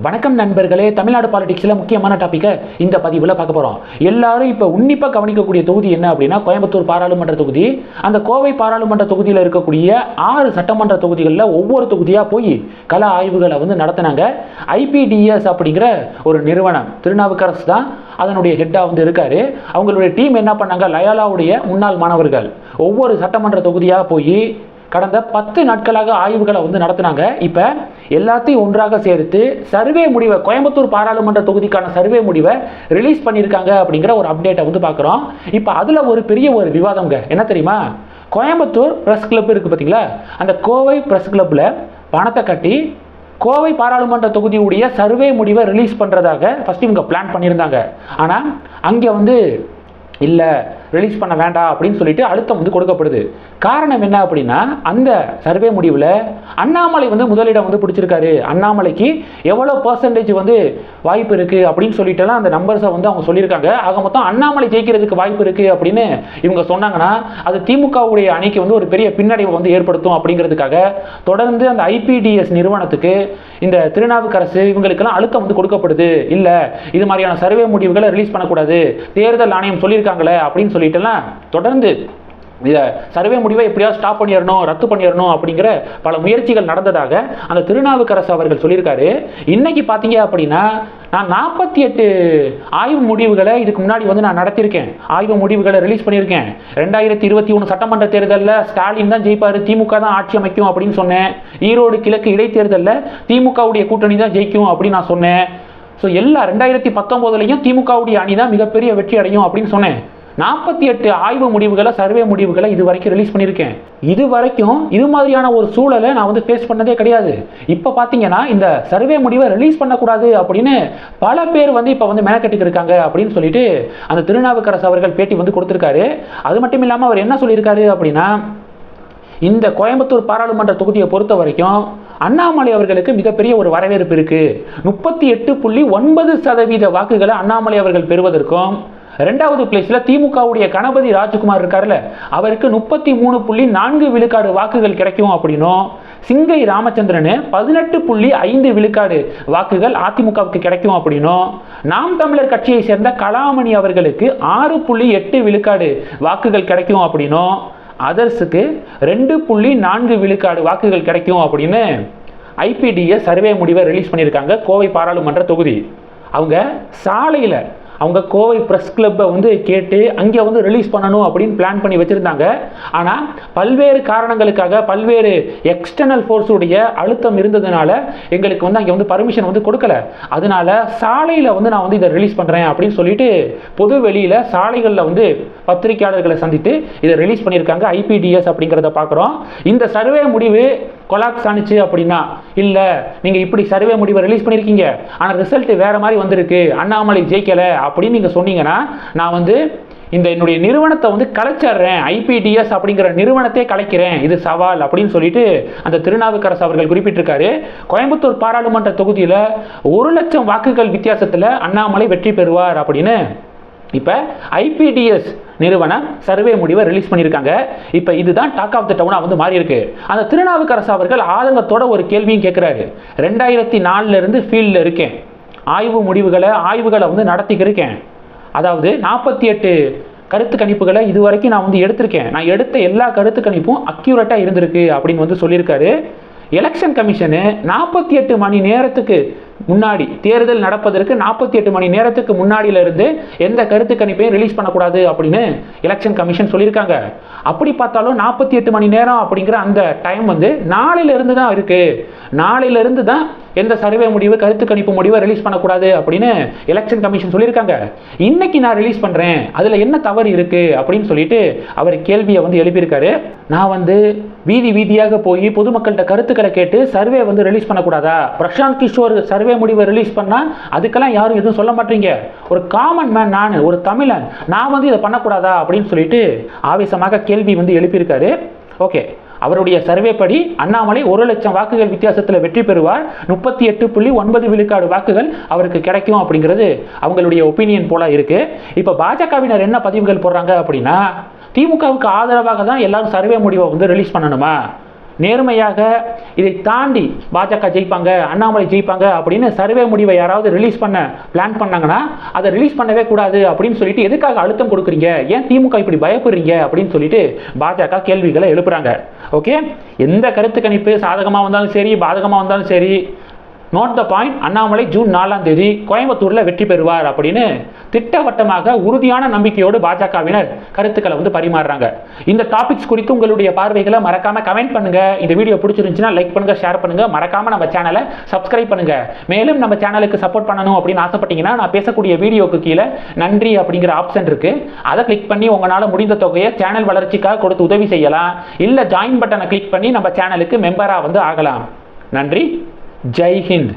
வணக்கம் நண்பர்களே தமிழ்நாடு பாலிடிக்ஸில் முக்கியமான டாப்பிக்கை இந்த பதிவில் பார்க்க போகிறோம் எல்லாரும் இப்போ உன்னிப்பாக கவனிக்கக்கூடிய தொகுதி என்ன அப்படின்னா கோயம்புத்தூர் பாராளுமன்ற தொகுதி. அந்த கோவை பாராளுமன்ற தொகுதியில் இருக்கக்கூடிய ஆறு சட்டமன்ற தொகுதிகளில் ஒவ்வொரு தொகுதியாக போய் கல ஆய்வுகளை வந்து நடத்தினாங்க. ஐபிடிஎஸ் அப்படிங்கிற ஒரு நிறுவனம் திருநாவுக்கரசு தான் அதனுடைய ஹெட்டாக வந்து இருக்காரு. அவங்களுடைய டீம் என்ன பண்ணாங்க? லயாலாவுடைய முன்னாள் மாணவர்கள். ஒவ்வொரு சட்டமன்ற தொகுதியாக போய் கடந்த பத்து நாட்களாக ஆய்வுகளை வந்து நடத்தினாங்க. இப்போ எல்லாத்தையும் ஒன்றாக சேர்த்து சர்வே முடிவை கோயம்புத்தூர் பாராளுமன்ற தொகுதிக்கான சர்வே முடிவை ரிலீஸ் பண்ணியிருக்காங்க அப்படிங்கிற ஒரு அப்டேட்டை வந்து பார்க்குறோம். இப்போ அதில் ஒரு பெரிய ஒரு விவாதம்ங்க. என்ன தெரியுமா? கோயம்புத்தூர் ப்ரெஸ் கிளப் இருக்குது பார்த்தீங்களா அந்த கோவை ப்ரெஸ் கிளப்பில் பணத்தை கட்டி கோவை பாராளுமன்ற தொகுதியுடைய சர்வே முடிவை ரிலீஸ் பண்ணுறதாக ஃபஸ்ட் இவங்க பிளான் பண்ணியிருந்தாங்க. ஆனால் அங்கே வந்து இல்லை. ரிலீஸ் பண்ண வேண்டாம் அப்படின்னு சொல்லிட்டு அழுத்தம் வந்து கொடுக்கப்படுது. காரணம் என்ன அப்படின்னா அந்த சர்வே முடிவில் அண்ணாமலை வந்து முதலிடம் வந்து பிடிச்சிருக்காரு. அண்ணாமலைக்கு எவ்வளோ பர்சன்டேஜ் வந்து வாய்ப்பு இருக்குது அப்படின்னு சொல்லிட்டுலாம் அந்த நம்பர்ஸை வந்து அவங்க சொல்லியிருக்காங்க. ஆக மொத்தம் அண்ணாமலை ஜெயிக்கிறதுக்கு வாய்ப்பு இருக்குது அப்படின்னு இவங்க சொன்னாங்கன்னா அது திமுகவுடைய அணிக்கு வந்து ஒரு பெரிய பின்னடைவை வந்து ஏற்படுத்தும் அப்படிங்கிறதுக்காக தொடர்ந்து அந்த ஐபிடிஎஸ் நிறுவனத்துக்கு இந்த திருநாவுக்கரசு இவங்களுக்கெல்லாம் அழுத்தம் வந்து கொடுக்கப்படுது. இல்லை இது மாதிரியான சர்வே முடிவுகளை ரிலீஸ் பண்ணக்கூடாது. தேர்தல் ஆணையம் சொல்லியிருக்காங்களே அப்படின்னு சொல்லி சொல்லிட்டுலாம் தொடர்ந்து இதை சர்வே முடிவை எப்படியாவது ஸ்டாப் பண்ணிடணும் ரத்து பண்ணிடணும் அப்படிங்கிற பல முயற்சிகள் நடந்ததாக அந்த திருநாவுக்கரசு அவர்கள் சொல்லியிருக்காரு. இன்னைக்கு பார்த்தீங்க அப்படின்னா நான் நாற்பத்தி எட்டு ஆய்வு முடிவுகளை இதுக்கு முன்னாடி வந்து நான் நடத்தியிருக்கேன். ஆய்வு முடிவுகளை ரிலீஸ் பண்ணியிருக்கேன். ரெண்டாயிரத்தி இருபத்தி ஒன்று சட்டமன்ற தேர்தலில் ஸ்டாலின் தான் ஜெயிப்பார் திமுக தான் ஆட்சி அமைக்கும் அப்படின்னு சொன்னேன். ஈரோடு கிழக்கு இடைத்தேர்தலில் திமுகவுடைய கூட்டணி தான் ஜெயிக்கும் அப்படின்னு நான் சொன்னேன். ஸோ எல்லா ரெண்டாயிரத்தி பத்தொம்போதுலையும் திமுகவுடைய அணி தான் மிகப்பெரிய வெற்றி அடையும் அப்படின்னு சொன்னேன். நாற்பத்தி எட்டு ஆய்வு முடிவுகளை சர்வே முடிவுகளை இது வரைக்கும் ரிலீஸ் பண்ணியிருக்கேன். இது வரைக்கும் இது மாதிரியான ஒரு சூழலை நான் வந்து ஃபேஸ் பண்ணதே கிடையாது. இப்போ பார்த்தீங்கன்னா இந்த சர்வே முடிவை ரிலீஸ் பண்ணக்கூடாது அப்படின்னு பல பேர் வந்து இப்போ வந்து மெனக்கட்டுக்கு இருக்காங்க அப்படின்னு சொல்லிட்டு அந்த திருநாவுக்கரசு அவர்கள் பேட்டி வந்து கொடுத்துருக்காரு. அது மட்டும் இல்லாமல் அவர் என்ன சொல்லியிருக்காரு அப்படின்னா இந்த கோயம்புத்தூர் பாராளுமன்ற தொகுதியை பொறுத்த வரைக்கும் அண்ணாமலை அவர்களுக்கு மிகப்பெரிய ஒரு வரவேற்பு இருக்குது முப்பத்தி எட்டு புள்ளி ஒன்பது சதவீத வாக்குகளை அண்ணாமலை அவர்கள் பெறுவதற்கும் ரெண்டாவது பிளேஸில் திமுகவுடைய கணபதி ராஜ்குமார் இருக்காருல்ல அவருக்கு முப்பத்தி மூணு புள்ளி நான்கு விழுக்காடு வாக்குகள் கிடைக்கும் அப்படின்னும் சிங்கை ராமச்சந்திரன் பதினெட்டு புள்ளி ஐந்து விழுக்காடு வாக்குகள் அதிமுகவுக்கு கிடைக்கும் அப்படின்னும் நாம் தமிழர் கட்சியை சேர்ந்த கலாமணி அவர்களுக்கு ஆறு புள்ளி எட்டு விழுக்காடு வாக்குகள் கிடைக்கும் அப்படின்னும் அதர்ஸுக்கு ரெண்டு புள்ளி நான்கு விழுக்காடு வாக்குகள் கிடைக்கும் அப்படின்னு ஐபிடிஎஸ் சர்வே முடிவை ரிலீஸ் பண்ணியிருக்காங்க கோவை பாராளுமன்ற தொகுதி. அவங்க சாலையில் அவங்க கோவை ப்ரெஸ் கிளப்பை வந்து கேட்டு அங்கே வந்து ரிலீஸ் பண்ணணும் அப்படின்னு பிளான் பண்ணி வச்சுருந்தாங்க. ஆனால் பல்வேறு காரணங்களுக்காக பல்வேறு எக்ஸ்டர்னல் ஃபோர்ஸுடைய அழுத்தம் இருந்ததுனால எங்களுக்கு வந்து அங்கே வந்து பர்மிஷன் வந்து கொடுக்கல. அதனால சாலையில் வந்து நான் வந்து இதை ரிலீஸ் பண்ணுறேன் அப்படின்னு சொல்லிட்டு பொது வெளியில் சாலைகளில் வந்து பத்திரிகையாளர்களை சந்தித்து இதை ரிலீஸ் பண்ணியிருக்காங்க ஐபிடிஎஸ் அப்படிங்கிறத பார்க்குறோம் இந்த சர்வே முடிவு கொலாப்ஸ் ஆனிச்சு அப்படின்னா இல்லை நீங்கள் இப்படி சர்வே முடிவை ரிலீஸ் பண்ணியிருக்கீங்க ஆனால் ரிசல்ட் வேறு மாதிரி வந்திருக்கு. அண்ணாமலை ஜெயிக்கலை அப்படின்னு நீங்கள் சொன்னீங்கன்னா நான் வந்து இந்த என்னுடைய நிறுவனத்தை வந்து கலைச்சிட்றேன் ஐபிடிஎஸ் அப்படிங்கிற நிறுவனத்தை கலைக்கிறேன். இது சவால் அப்படின்னு சொல்லிட்டு அந்த திருநாவுக்கரசு அவர்கள் குறிப்பிட்டிருக்காரு. கோயம்புத்தூர் பாராளுமன்ற தொகுதியில் ஒரு லட்சம் வாக்குகள் வித்தியாசத்தில் அண்ணாமலை வெற்றி பெறுவார் அப்படின்னு இப்போ ஐபிடிஎஸ் நிறுவனம் சர்வே முடிவை ரிலீஸ் பண்ணியிருக்காங்க. இப்போ இதுதான் டாக் ஆஃப் த டவுனாக வந்து மாறி இருக்கு அந்த திருநாவுக்கரசு அவர்கள் ஆதங்கத்தோட ஒரு கேள்வியும் கேட்குறாரு ரெண்டாயிரத்தி நாலுலேருந்து ஃபீல்டில் இருக்கேன். ஆய்வு முடிவுகளை ஆய்வுகளை வந்து நடத்திக்கிருக்கேன். அதாவது நாற்பத்தி எட்டு கருத்து கணிப்புகளை இது வரைக்கும் நான் வந்து எடுத்திருக்கேன். நான் எடுத்த எல்லா கருத்து கணிப்பும் அக்யூரேட்டாக இருந்திருக்கு அப்படின்னு வந்து சொல்லியிருக்காரு. எலெக்ஷன் கமிஷனு நாற்பத்தி எட்டு மணி நேரத்துக்கு முன்னாடி தேர்தல் நடப்பதற்கு நாற்பத்தி எட்டு மணி நேரத்துக்கு முன்னாடியில இருந்து எந்த கருத்து கணிப்பையும் ரிலீஸ் பண்ணக்கூடாது அப்படின்னு எலெக்ஷன் கமிஷன் சொல்லியிருக்காங்க. அப்படி பார்த்தாலும் நாற்பத்தி எட்டு மணி நேரம் அப்படிங்கிற அந்த டைம் வந்து நாளையிலிருந்து தான் இருக்குது நாளையிலிருந்து தான் எந்த சர்வே முடிவு கருத்து கணிப்பு முடிவை ரிலீஸ் பண்ணக்கூடாது அப்படின்னு எலெக்ஷன் கமிஷன் சொல்லியிருக்காங்க. இன்னைக்கு நான் ரிலீஸ் பண்ணுறேன் அதில் என்ன தவறு இருக்குது அப்படின்னு சொல்லிட்டு அவர் கேள்வியை வந்து எழுப்பியிருக்காரு. நான் வந்து வீதி வீதியாக போய் பொதுமக்கள்கிட்ட கருத்துக்களை கேட்டு சர்வே வந்து ரிலீஸ் பண்ணக்கூடாதா? பிரசாந்த் கிஷோர் சர்வே முடிவை ரிலீஸ் பண்ணால் அதுக்கெல்லாம் யாரும் எதுவும் சொல்ல மாட்டீங்க. ஒரு காமன் மேன் நான் ஒரு தமிழன் நான் வந்து இதை பண்ணக்கூடாதா அப்படின்னு சொல்லிட்டு ஆவேசமாக கேள்வி வந்து எழுப்பியிருக்காரு. ஓகே அவருடைய சர்வே படி அண்ணாமலை ஒரு லட்சம் வாக்குகள் வித்தியாசத்தில் வெற்றி பெறுவார். முப்பத்தி எட்டு புள்ளி ஒன்பது விழுக்காடு வாக்குகள் அவருக்கு கிடைக்கும் அப்படிங்கிறது அவங்களுடைய ஒப்பீனியன் போல இருக்கு. இப்போ பாஜகவினர் என்ன பதிவுகள் போடுறாங்க அப்படின்னா திமுகவுக்கு ஆதரவாக தான் எல்லாரும் சர்வே முடிவை வந்து ரிலீஸ் பண்ணணுமா? நேர்மையாக இதை தாண்டி பாஜக ஜெயிப்பாங்க அண்ணாமலை ஜெயிப்பாங்க அப்படின்னு சர்வே முடிவை யாராவது ரிலீஸ் பண்ண பிளான் பண்ணாங்கன்னா அதை ரிலீஸ் பண்ணவே கூடாது அப்படின்னு சொல்லிட்டு எதுக்காக அழுத்தம் கொடுக்குறீங்க? ஏன் திமுக இப்படி பயப்படுறீங்க? அப்படின்னு சொல்லிட்டு பாஜக கேள்விகளை எழுப்புறாங்க. ஓகே எந்த கருத்து கணிப்பு சாதகமாக வந்தாலும் சரி பாதகமாக வந்தாலும் சரி note the point Annamalai June நாலாம் தேதி கோயம்புத்தூரில் வெற்றி பெறுவார் அப்படின்னு திட்டவட்டமாக உறுதியான நம்பிக்கையோடு பாஜகவினர் கருத்துக்களை வந்து பரிமாறுறாங்க. இந்த டாபிக்ஸ் குறித்து உங்களுடைய பார்வைகளை மறக்காம கமெண்ட் பண்ணுங்க. இந்த வீடியோ பிடிச்சிருந்துச்சுன்னா லைக் பண்ணுங்க ஷேர் பண்ணுங்க. மறக்காம நம்ம சேனலை சப்ஸ்கிரைப் பண்ணுங்க. மேலும் நம்ம சேனலுக்கு சப்போர்ட் பண்ணணும் அப்படின்னு ஆசைப்பட்டீங்கன்னா நான் பேசக்கூடிய வீடியோக்கு கீழே நன்றி அப்படிங்கிற ஆப்ஷன் இருக்கு. அதை கிளிக் பண்ணி உங்களால் முடிந்த தொகையை சேனல் வளர்ச்சிக்காக கொடுத்து உதவி செய்யலாம். இல்லை ஜாயின் பட்டனை கிளிக் பண்ணி நம்ம சேனலுக்கு மெம்பராக வந்து ஆகலாம். நன்றி. Jai Hind.